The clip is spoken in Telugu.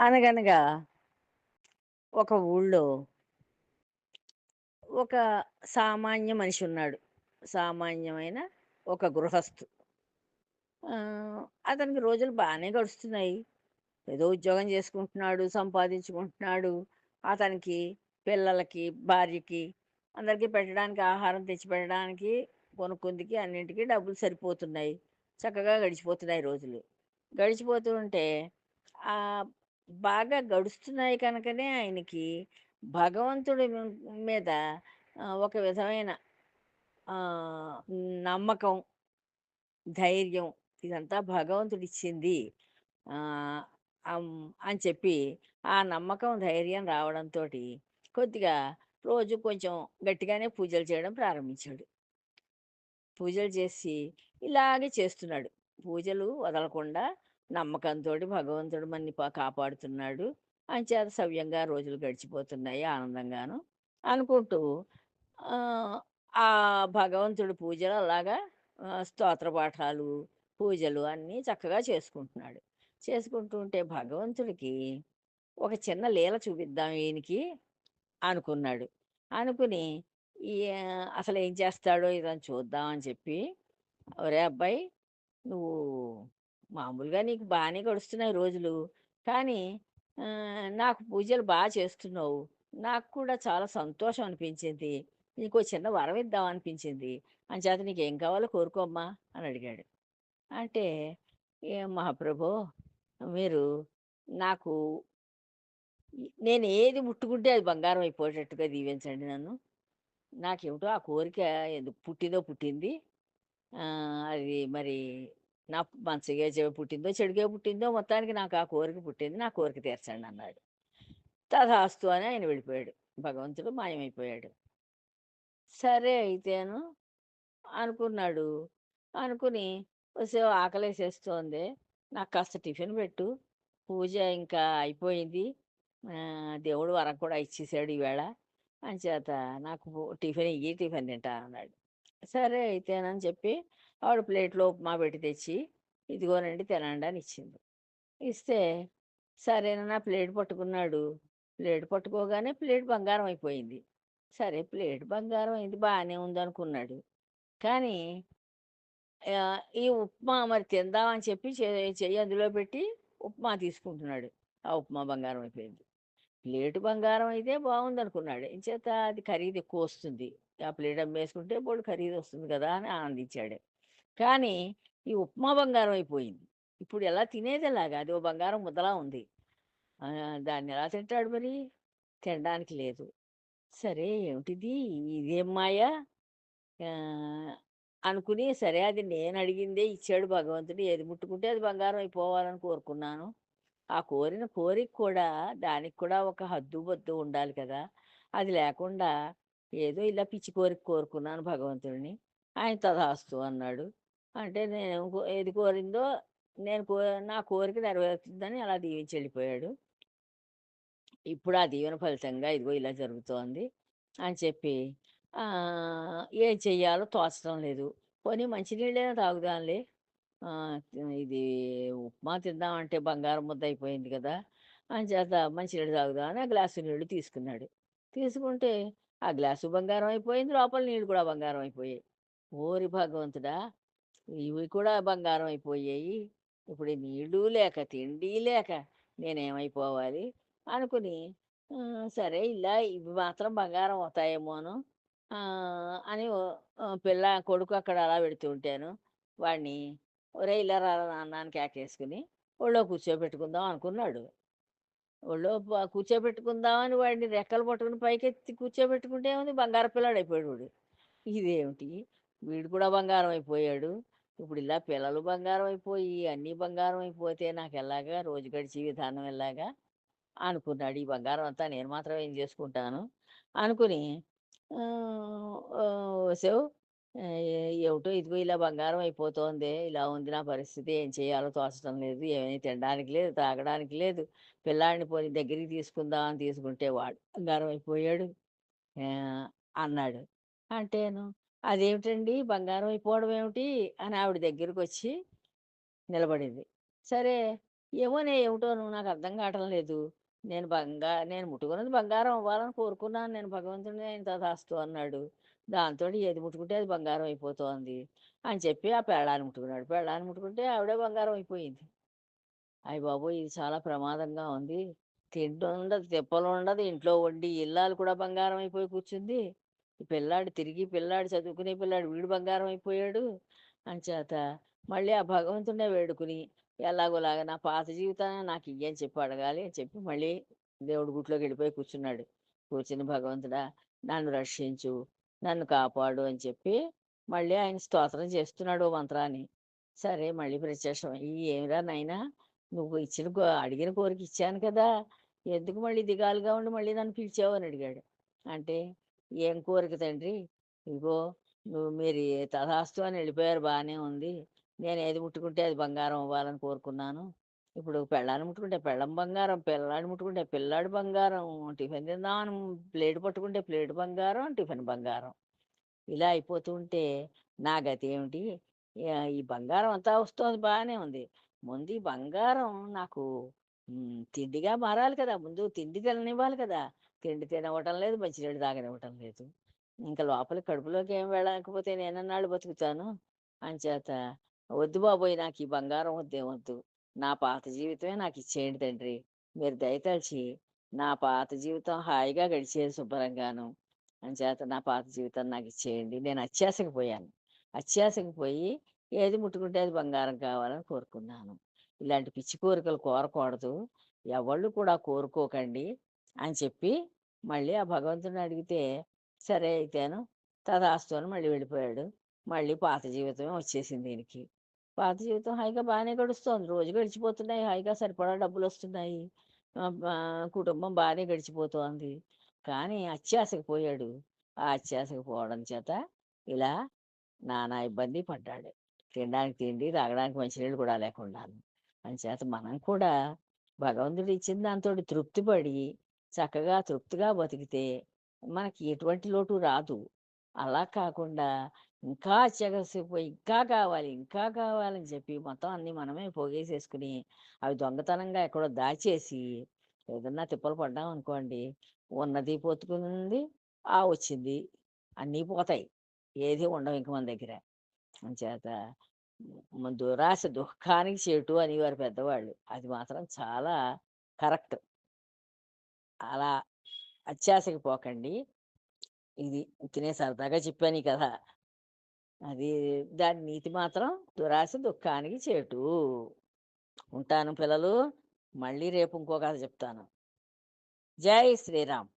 అనగనగా ఒక ఊళ్ళో ఒక సామాన్య మనిషి ఉన్నాడు. సామాన్యమైన ఒక గృహస్థు. అతనికి రోజులు బాగానే గడుస్తున్నాయి. ఏదో ఉద్యోగం చేసుకుంటున్నాడు, సంపాదించుకుంటున్నాడు. అతనికి, పిల్లలకి, భార్యకి అందరికీ పెట్టడానికి ఆహారం తెచ్చిపెట్టడానికి, కొనుక్కుందికి అన్నింటికి డబ్బులు సరిపోతున్నాయి. చక్కగా గడిచిపోతున్నాయి రోజులు. గడిచిపోతూ ఉంటే బాగా గడుస్తున్నాయి కనుకనే ఆయనకి భగవంతుడి మీద ఒక విధమైన నమ్మకం, ధైర్యం ఇదంతా భగవంతుడిచ్చింది. ఇచ్చింది అని చెప్పి ఆ నమ్మకం, ధైర్యం రావడంతో కొద్దిగా రోజు కొంచెం గట్టిగానే పూజలు చేయడం ప్రారంభించాడు. పూజలు చేసి ఇలాగే చేస్తున్నాడు. పూజలు వదలకుండా నమ్మకంతోటి భగవంతుడు మనని కాపాడుతున్నాడు కాపాడుతున్నాడు. అంచేత సవ్యంగా రోజులు గడిచిపోతున్నాయి ఆనందంగాను అనుకుంటూ ఆ భగవంతుడి పూజలు అలాగా స్తోత్ర పాఠాలు, పూజలు అన్నీ చక్కగా చేసుకుంటున్నాడు. చేసుకుంటూ ఉంటే భగవంతుడికి ఒక చిన్న లీల చూపిద్దాం ఈయనకి అనుకున్నాడు. అనుకుని ఈ అసలేం చేస్తాడో ఇదని చూద్దాం అని చెప్పి, ఒరే అబ్బాయి! నువ్వు మామూలుగా నీకు బాగానే గడుస్తున్నాయి రోజులు. కానీ నాకు పూజలు బాగా చేస్తున్నావు. నాకు కూడా చాలా సంతోషం అనిపించింది. నీకు చిన్న వరం ఇద్దాం అనిపించింది. అంచేత నీకేం కావాలో కోరుకో అమ్మా" అని అడిగాడు. అంటే, "ఏం మహాప్రభో! మీరు నాకు నేను ఏది ముట్టుకుంటే అది బంగారం అయిపోయేటట్టుగా దీవించండి నన్ను. నాకేమిటో ఆ కోరిక ఎందుకు పుట్టిందో పుట్టింది. అది మరి నా మంచిగా చె పుట్టిందో, చెడుగా పుట్టిందో మొత్తానికి నాకు ఆ కోరిక పుట్టింది. నా కోరిక తీర్చండి" అన్నాడు. తథాస్తు అని ఆయన వెళ్ళిపోయాడు. భగవంతుడు మాయమైపోయాడు. సరే అయితేను అనుకున్నాడు. అనుకుని "ఒసేయ్ ఆకలేసేస్తోంది. నాకు కాస్త టిఫిన్ పెట్టు. పూజ ఇంకా అయిపోయింది. దేవుడు వరం కూడా ఇచ్చేసాడు ఈవేళ. అంచేత నాకు టిఫిన్ ఇయ్యి టిఫిన్ తింటా" అన్నాడు. సరే అయితేనని చెప్పి ఆవిడ ప్లేట్‌లో ఉప్మా పెట్టి తెచ్చి, "ఇదిగోనండి తినండి" అని ఇచ్చింది. ఇస్తే సరేనన్నా ప్లేట్ పట్టుకున్నాడు. ప్లేట్ పట్టుకోగానే ప్లేట్ బంగారం అయిపోయింది. సరే ప్లేట్ బంగారం అయింది బాగానే ఉందనుకున్నాడు. కానీ ఈ ఉప్మా మరి తిందామని చెప్పి చెయ్యి అందులో పెట్టి ఉప్మా తీసుకుంటున్నాడు. ఆ ఉప్మా బంగారం అయిపోయింది. ప్లేట్ బంగారం అయితే బాగుందనుకున్నాడు ఇంచేత అది ఖరీదు ఎక్కువొస్తుంది. ఆ ప్లేట్ అమ్మేసుకుంటే ఖరీదు వస్తుంది కదా! అని ఆనందించాడు. కానీ ఈ ఉప్మా బంగారం అయిపోయింది. ఇప్పుడు ఎలా తినేది ఎలాగా అది ఓ బంగారం ముద్దలా ఉంది. దాన్ని ఎలా తింటాడు మరి? తినడానికి లేదు. సరే ఏమిటిది? ఇదేం మాయ? అనుకుని సరే అది నేను అడిగిందే ఇచ్చాడు భగవంతుడు. ఏది ముట్టుకుంటే అది బంగారం అయిపోవాలని కోరుకున్నాను. ఆ కోరిన కోరిక కూడా దానికి కూడా ఒక హద్దు, బొద్దు ఉండాలి కదా! అది లేకుండా ఏదో ఇలా పిచ్చి కోరిక కోరుకున్నాను భగవంతుడిని. ఆయన తదాస్తు అన్నాడు. అంటే నేను కో ఏది కోరిందో నేను కో నా కోరిక నెరవేరుతుందని అలా దీవించి వెళ్ళిపోయాడు. ఇప్పుడు ఆ దీవెన ఫలితంగా ఇదిగో ఇలా జరుగుతోంది అని చెప్పి ఏం చెయ్యాలో తోచడం లేదు. పోనీ మంచినీళ్ళైనా తాగుదాంలే. ఇది ఉప్మా తిందామంటే బంగారం ముద్ద అయిపోయింది కదా! అని చేత మంచినీళ్ళు తాగుదామని ఆ గ్లాసు నీళ్ళు తీసుకున్నాడు. తీసుకుంటే ఆ గ్లాసు బంగారం అయిపోయింది. లోపల నీళ్ళు కూడా బంగారం అయిపోయాయి. ఓరి భగవంతుడా! ఇవి కూడా బంగారం అయిపోయాయి. ఇప్పుడు నీళ్ళు లేక, తిండి లేక నేనేమైపోవాలి అనుకుని సరే ఇలా ఇవి మాత్రం బంగారం అవుతాయేమోను అని పిల్ల కొడుకు అక్కడ అలా పెడుతూ ఉంటాను. వాడిని ఒరే ఇలా రా నాన్న" యాకేసుకుని ఒళ్ళో కూర్చోబెట్టుకుందాం అనుకున్నాడు. ఒళ్ళో కూర్చోబెట్టుకుందామని వాడిని రెక్కలు పట్టుకుని పైకెత్తి కూర్చోబెట్టుకుంటే ఏముంది బంగారు పిల్లాడయిపోయాడు వాడు. ఇదేమిటి? వీడు కూడా బంగారం అయిపోయాడు. ఇప్పుడు ఇలా పిల్లలు బంగారం అయిపోయి, అన్నీ బంగారం అయిపోతే నాకు ఎలాగా రోజు గడిచే విధానం ఎలాగా? అనుకున్నాడు. ఈ బంగారం అంతా నేను మాత్రం ఏం చేసుకుంటాను అనుకుని ఆహ్, ఏమిటో ఇదిగో ఇలా బంగారం అయిపోతోంది ఇలా ఉంది నా పరిస్థితి. ఏం చేయాలో తోచడం లేదు. ఏమీ తినడానికి లేదు, తాగడానికి లేదు. పిల్లాడిని పోయి దగ్గరికి తీసుకుందాం అని తీసుకుంటే వాడు బంగారం అయిపోయాడు" అన్నాడు. అంటేను "అదేమిటండి బంగారం అయిపోవడం ఏమిటి?" అని ఆవిడ దగ్గరకొచ్చి నిలబడింది. సరే ఏమోనే ఏమిటోను నాకు అర్థం కావటం లేదు. నేను బంగా నేను ముట్టుకున్నది బంగారం అవ్వాలని కోరుకున్నాను నేను భగవంతుడిని ఆయన తథాస్తు అన్నాడు. దాంతో ఏది ముట్టుకుంటే అది బంగారం అయిపోతోంది అని చెప్పి ఆ పెళ్ళాన్ని ముట్టుకున్నాడు. పెళ్ళాన్ని ముట్టుకుంటే ఆవిడే బంగారం అయిపోయింది. అయ్యి బాబోయ్! ఇది చాలా ప్రమాదంగా ఉంది. తింటుండదు తిప్పలు ఉండదు ఇంట్లో వండి ఇల్లాలు కూడా బంగారం అయిపోయి కూర్చుంది. పిల్లాడు తిరిగి పిల్లాడు చదువుకునే పిల్లాడు వీడు బంగారం అయిపోయాడు. అంచేత మళ్ళీ ఆ భగవంతుడే వేడుకుని ఎలాగోలాగా నా పాత జీవితాన్ని నాకు ఇయ్యని చెప్పి అడగాలి అని చెప్పి మళ్ళీ దేవుడి గుట్లోకి వెళ్ళిపోయి కూర్చున్నాడు. కూర్చుని భగవంతుడా నన్ను రక్షించు, నన్ను కాపాడు అని చెప్పి మళ్ళీ ఆయన స్తోత్రం చేస్తున్నాడు ఓ మంత్రాన్ని. సరే మళ్ళీ ప్రత్యక్షమయ్యి ఏమిరా నాయనా నువ్వు ఇచ్చిన కో అడిగిన కోరిక ఇచ్చాను కదా! ఎందుకు మళ్ళీ దిగాలుగా ఉండి మళ్ళీ నన్ను పిలిచావు అని అడిగాడు. అంటే ఏం కోరిక తండ్రి? ఇదిగో నువ్వు మీరు తథాస్తు అని వెళ్ళిపోయారు బాగానే ఉంది. నేను ఏది ముట్టుకుంటే అది బంగారం అవ్వాలని కోరుకున్నాను. ఇప్పుడు పెళ్ళాన్ని ముట్టుకుంటే పెళ్ళం బంగారం, పిల్లాడి ముట్టుకుంటే పిల్లాడు బంగారం, టిఫిన్ తిందామని ప్లేట్ పట్టుకుంటే ప్లేట్ బంగారం, టిఫిన్ బంగారం. ఇలా అయిపోతూ ఉంటే నా గతి ఏమిటి? ఈ బంగారం అంతా వస్తోంది బాగానే ఉంది. ముందు ఈ బంగారం నాకు తిండిగా మారాలి కదా! ముందు తిండి తిననివ్వాలి కదా! తిండి తినవటం లేదు, మంచినీళ్ళు తాగనివ్వటం లేదు. ఇంకా లోపల కడుపులోకి ఏం వెళ్ళకపోతే నేనెన్నాళ్ళు బతుకుతాను? అంచేత వద్దు బాబోయ్! నాకు ఈ బంగారం వద్దే వద్దు. నా పాత జీవితమే నాకు ఇచ్చేయండి తండ్రి. మీరు దయతలిచి నా పాత జీవితం హాయిగా గడిచేది శుభ్రంగాను. అంచేత నా పాత జీవితం నాకు ఇచ్చేయండి నేను అత్యాశకు పోయాను. అత్యాశకు పోయి ఏది ముట్టుకుంటే అది బంగారం కావాలని కోరుకున్నాను. ఇలాంటి పిచ్చి కోరికలు కోరకూడదు. ఎవళ్ళు కూడా కోరుకోకండి అని చెప్పి మళ్ళీ ఆ భగవంతుని అడిగితే సరే అయితేను తథాస్తు అని మళ్ళీ వెళ్ళిపోయాడు. మళ్ళీ పాత జీవితమే వచ్చేసింది దీనికి పాత జీవితం హాయిగా బాగానే గడుస్తోంది. రోజు గడిచిపోతున్నాయి. హాయిగా సరిపడా డబ్బులు వస్తున్నాయి కుటుంబం బాగానే గడిచిపోతోంది. కానీ అత్యాశకు పోయాడు. ఆ అత్యాశకు పోవడం చేత ఇలా నానా ఇబ్బంది పడ్డాడు. తినడానికి తిండి, తాగడానికి మంచినీళ్ళు కూడా లేకుండా అంచేత మనం కూడా భగవంతుడు ఇచ్చిన దాంతో తృప్తిపడి చక్కగా తృప్తిగా బతికితే మనకి ఎటువంటి లోటు రాదు. అలా కాకుండా ఇంకా చెగసిపోయి ఇంకా కావాలి, ఇంకా కావాలని చెప్పి మొత్తం అన్నీ మనమే పోగేసేసుకుని, అవి దొంగతనంగా ఎక్కడో దాచేసి ఏదన్నా తిప్పలు పడ్డామనుకోండి, ఉన్నది పోతుకుంది, ఆ వచ్చింది అన్నీ పోతాయి. ఏది ఉండవు ఇంక మన దగ్గర. అంచేత దురాశ దుఃఖానికి చెటు అనేవారు పెద్దవాళ్ళు. అది మాత్రం చాలా కరెక్ట్. అలా అత్యాశకి పోకండి. ఇది తినే సరదాగా చెప్పాను ఈ కథ. అది దాని నీతి మాత్రం దురాశ దుఃఖానికి చేటు. ఉంటాను పిల్లలు. మళ్ళీ రేపు ఇంకో కథ చెప్తాను. జై శ్రీరామ్.